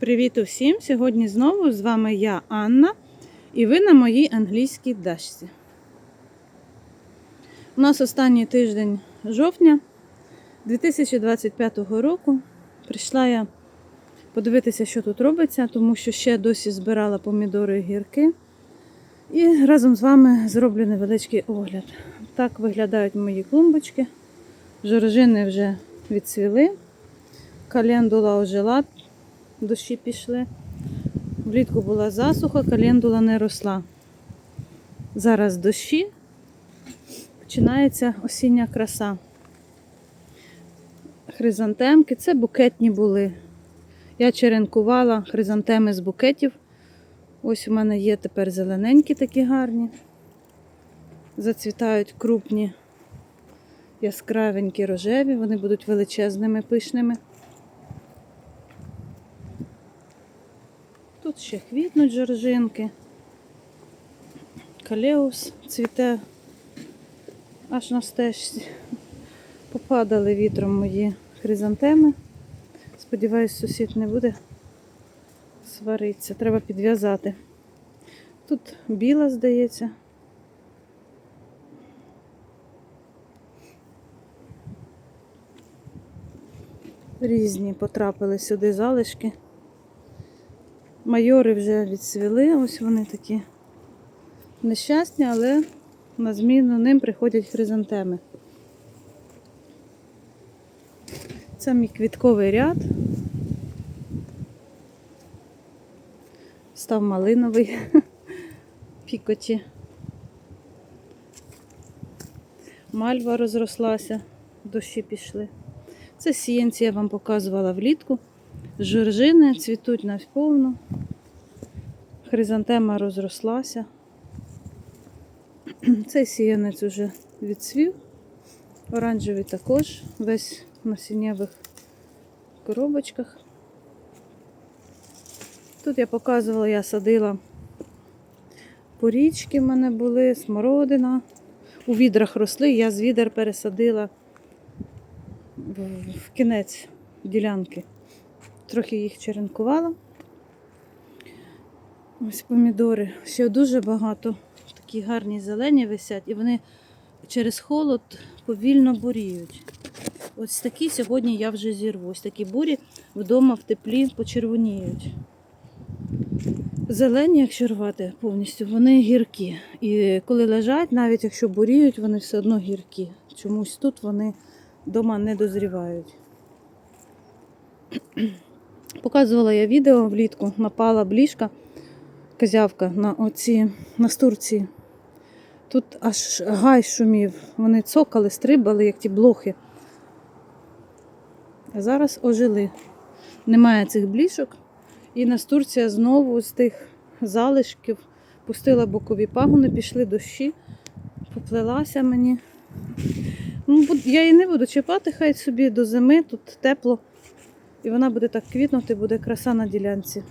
Привіт усім! Сьогодні знову з вами я, Анна, і ви на моїй англійській дашці. У нас останній тиждень жовтня 2025 року. Прийшла я подивитися, що тут робиться, тому що ще досі збирала помідори і гірки. І разом з вами зроблю невеличкий огляд. Так виглядають мої клумбочки. Жоржини вже відцвіли. Календула ожила, дощі пішли. Влітку була засуха, календула не росла. Зараз дощі, починається осіння краса. Хризантемки, це букетні були. Я черенкувала хризантеми з букетів. Ось у мене є тепер зелененькі такі гарні. Зацвітають крупні, яскравенькі рожеві, вони будуть величезними, пишними. Тут ще квітнуть жоржинки. Калеус цвіте аж на стежці. Попадали вітром мої хризантеми. Сподіваюсь, сусід не буде сваритися. Треба підв'язати. Тут біла, здається. Різні потрапили сюди залишки. Майори вже відсвіли, ось вони такі нещасні, але на зміну ним приходять хризантеми. Це мій квітковий ряд. Став малиновий пікоті. Мальва розрослася, дощі пішли. Це сіянці я вам показувала влітку. Жоржини цвітуть навповну. Хризантема розрослася. Цей сіянець уже відцвів. Оранжевий також, весь в насіннєвих коробочках. Тут я показувала, я садила порічки в мене були, смородина. У відрах росли, я з відер пересадила в кінець ділянки. Трохи їх черенкувала. Ось помідори. Ще дуже багато. Такі гарні зелені висять, і вони через холод повільно буріють. Ось такі сьогодні я вже зірву. Ось такі бурі вдома в теплі почервоніють. Зелені, якщо рвати повністю, вони гіркі. І коли лежать, навіть якщо буріють, вони все одно гіркі. Чомусь тут вони вдома не дозрівають. Показувала я відео влітку, напала бліжка, козявка на оці настурції. Тут аж гай шумів, вони цокали, стрибали, як ті блохи. А зараз ожили. Немає цих блішок. І настурція знову з тих залишків пустила бокові пагони, пішли дощі, поплелася мені. Ну, я її не буду чіпати, хай собі до зими, тут тепло. І вона буде так квітнути, буде краса на ділянці.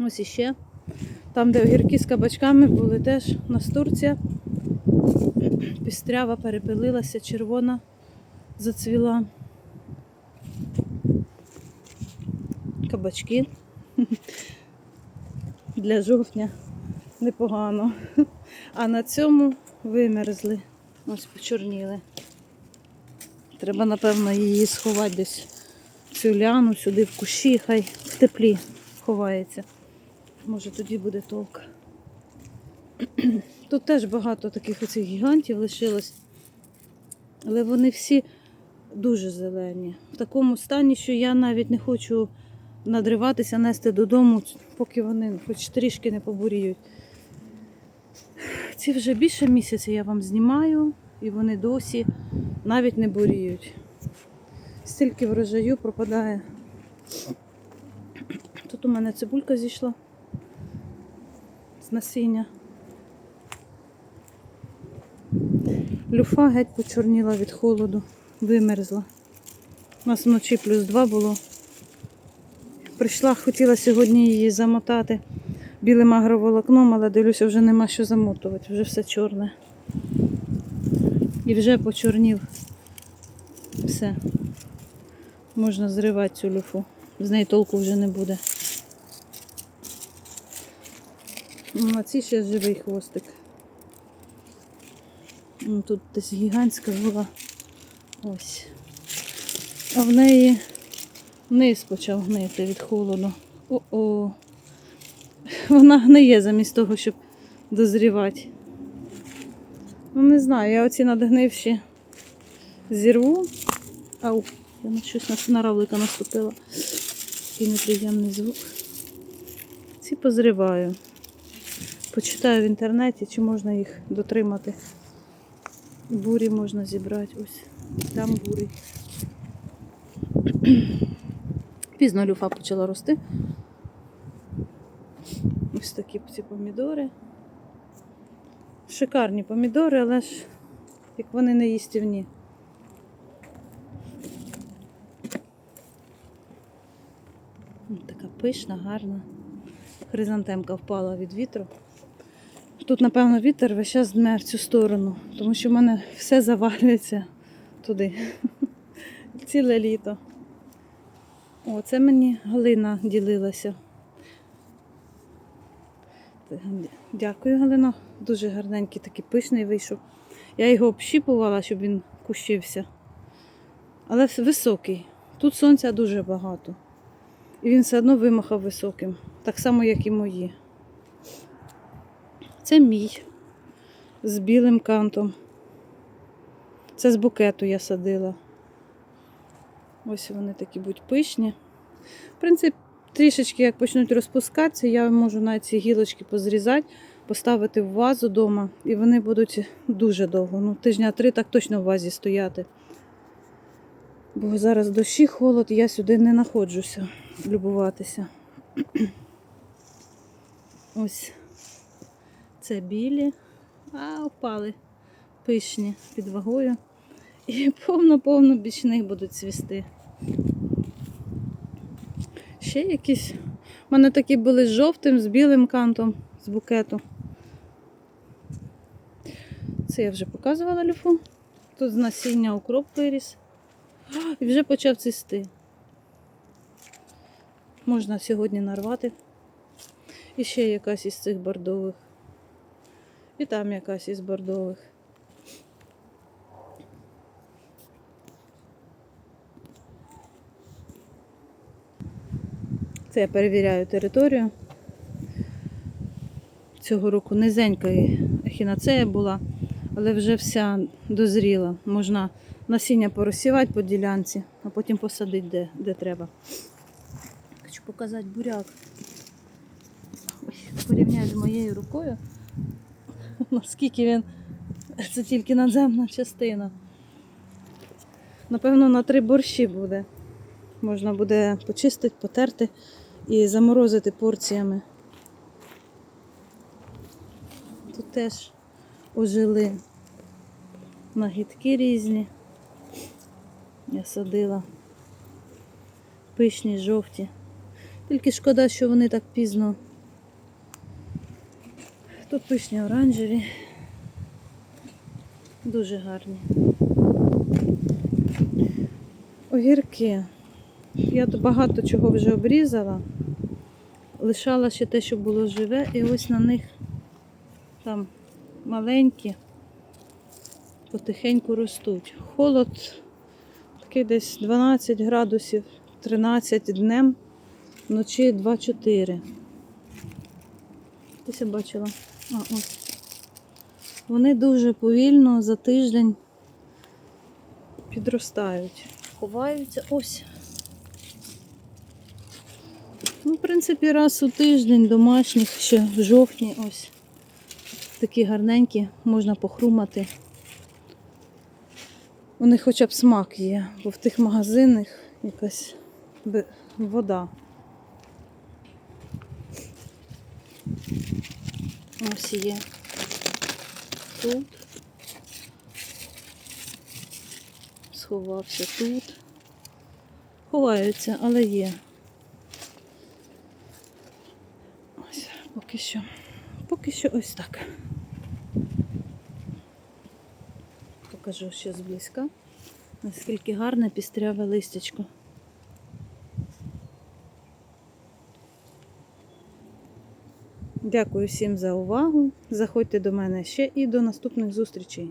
Ось іще. Там, де огірки з кабачками були теж настурція. Пістрява перепилилася, червона зацвіла. Кабачки. Для жовтня непогано. А на цьому вимерзли. Ось почорніли. Треба, напевно, її сховати десь цю ляну сюди в кущі, хай в теплі ховається. Може тоді буде толк. Тут теж багато таких оцих гігантів лишилось. Але вони всі дуже зелені. В такому стані, що я навіть не хочу надриватися, нести додому, поки вони хоч трішки не побуріють. Ці вже більше місяця я вам знімаю, і вони досі навіть не буріють. Стільки врожаю пропадає. Тут у мене цибулька зійшла з насіння. Люфа геть почорніла від холоду, вимерзла. У нас вночі плюс два було. Прийшла, хотіла сьогодні її замотати білим агроволокном, але дивлюся, вже нема що замотувати, вже все чорне. І вже почорнів все. Можна зривати цю люфу. з неї толку вже не буде. Ну, А ці ще живий хвостик. Ну, Тут десь гігантська була. Ось. А в неї низ почав гнити від холоду. О-о. Вона гниє замість того, щоб дозрівати. Ну, не знаю, я оці надгнивші зірву. Ау, я на щось на, равлика наступила. Такий неприємний звук. Ці позриваю. Почитаю в інтернеті, чи можна їх дотримати. Бурі можна зібрати. Ось там бурі. Пізно люфа почала рости. Ось такі ці помідори. Шикарні помідори, але ж як вони не їстівні. Пишна, гарна. Хризантемка впала від вітру. Тут, напевно, вітер весь час дме в цю сторону, тому що в мене все завалюється туди. Ціле літо. О, це мені Галина ділилася. Дякую, Галина. Дуже гарненький, такий пишний вийшов. Я його общіпувала, щоб він кущився. Але високий. Тут сонця дуже багато. І він все одно вимахав високим. Так само, як і мої. Це мій з білим кантом. Це з букету я садила. Ось вони такі будуть пишні. В принципі, трішечки як почнуть розпускатися, я можу навіть ці гілочки позрізати, поставити в вазу вдома, і вони будуть дуже довго. Ну, тижня три так точно в вазі стояти. Бо зараз дощі, холод, я сюди не знаходжуся любуватися. Ось це білі, а впали пишні під вагою. І повно-повно бічних будуть цвісти. Ще якісь. У мене такі були з жовтим, з білим кантом, з букету. Це я вже показувала люфу. Тут з насіння укроп виріс. І вже почав цвісти. Можна сьогодні нарвати. І ще якась із цих бордових. І там якась із бордових. Це я перевіряю територію. Цього року низенька ехінацея була, але вже вся дозріла. Можна насіння порозсівати по ділянці, а потім посадити де, де треба. Хочу показати буряк. Порівняю з моєю рукою. Наскільки він. Це тільки надземна частина. Напевно, на три борщі буде. Можна буде почистити, потерти і заморозити порціями. Тут теж ожили нагідки різні. Я садила. Пишні, жовті. Тільки шкода, що вони так пізно. Тут пишні оранжеві. Дуже гарні. Огірки. Я багато чого вже обрізала. Лишала ще те, що було живе, і ось на них там маленькі, потихеньку ростуть. Холод такий десь 12 градусів, 13 днем, вночі 2-4. Десь я бачила. А, ось. Вони дуже повільно за тиждень підростають. Ховаються ось. Ну, в принципі, раз у тиждень домашніх ще в жовтні ось. Такі гарненькі, можна похрумати. У них хоча б смак є, бо в тих магазинах якась вода. Ось є. Тут. Сховався тут. Ховаються, але є. Ось, поки що. Поки що ось так. Покажу ще зблизька. Наскільки гарне пістряве листячко. Дякую всім за увагу. Заходьте до мене ще і до наступних зустрічей.